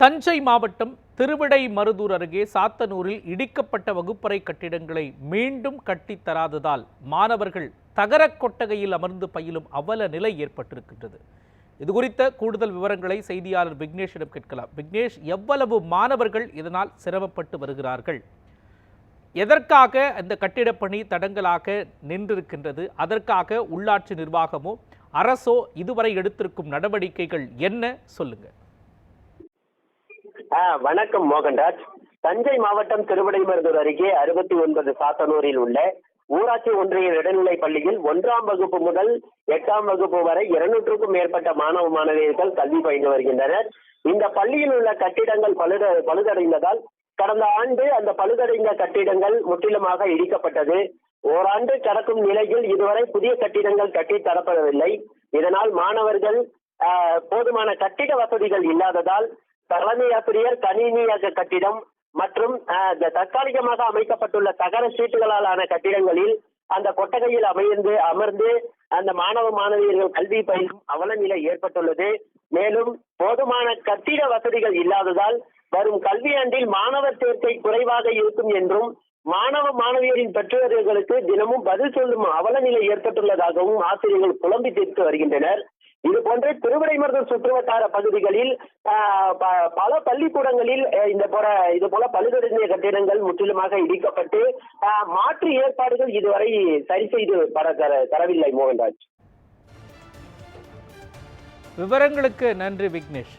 தஞ்சை மாவட்டம் திருவிடை மருதூர் அருகே சாத்தனூரில் இடிக்கப்பட்ட வகுப்பறை கட்டிடங்களை மீண்டும் கட்டித்தராததால் மாணவர்கள் தகரக் கொட்டகையில் அமர்ந்து பயிலும் அவல நிலை ஏற்பட்டிருக்கின்றது. இது குறித்த கூடுதல் விவரங்களை செய்தியாளர் விக்னேஷிடம் கேட்கலாம். விக்னேஷ் எவ்வளவு மாணவர்கள் இதனால் சிரமப்பட்டு வருகிறார்கள்? எதற்காக அந்த கட்டிடப்பணி தடங்கலாக நின்றிருக்கின்றது? அதற்காக உள்ளாட்சி நிர்வாகமோ அரசோ இதுவரை எடுத்திருக்கும் நடவடிக்கைகள் என்ன? சொல்லுங்கள் வணக்கம் மோகன்ராஜ். தஞ்சை மாவட்டம் திருவிடைமருதூர் அருகே அறுபத்தி ஒன்பது சாத்தனூரில் உள்ள ஊராட்சி ஒன்றிய இடைநிலை பள்ளியில் ஒன்றாம் வகுப்பு முதல் எட்டாம் வகுப்பு வரை இருநூற்றுக்கும் மேற்பட்ட மாணவ மாணவியர்கள் கல்வி பயின்று வருகின்றனர். இந்த பள்ளியில் உள்ள கட்டிடங்கள் பழுத பழுதடைந்ததால் கடந்த ஆண்டு அந்த பழுதடைந்த கட்டிடங்கள் முற்றிலுமாக இடிக்கப்பட்டது. ஓராண்டு கடக்கும் நிலையில் இதுவரை புதிய கட்டிடங்கள் கட்டி தரப்படவில்லை. இதனால் மாணவர்கள் போதுமான கட்டிட வசதிகள் இல்லாததால் தலைமை ஆசிரியர் கணினியக கட்டிடம் மற்றும் தற்காலிகமாக அமைக்கப்பட்டுள்ள தகர சீட்டுகளால் ஆன கட்டிடங்களில் அந்த கொட்டகையில் அமைந்து அமர்ந்து அந்த மாணவ மாணவியர்கள் கல்வி பயிலும் அவல நிலை ஏற்பட்டுள்ளது. மேலும் போதுமான கட்டிட வசதிகள் இல்லாததால் வரும் கல்வியாண்டில் மாணவர் சேர்க்கை குறைவாக இருக்கும் என்றும் மாணவ மாணவியரின் பெற்றோர்களுக்கு தினமும் பதில் சொல்லும் அவல நிலை ஏற்பட்டுள்ளதாகவும் ஆசிரியர்கள் புலம்பி தீர்த்து வருகின்றனர். இது போன்று திருவிடைமருதூர் சுற்றுவட்டார பகுதிகளில் ஆஹ், பல பள்ளிக்கூடங்களில் இந்த போல இது போல பழுதடைந்த கட்டிடங்கள் முற்றிலுமாக இடிக்கப்பட்டு ஆஹ், மாற்று ஏற்பாடுகள் இதுவரை சரி செய்து தர தரவில்லை மோகன்ராஜ். விவரங்களுக்கு நன்றி விக்னேஷ்.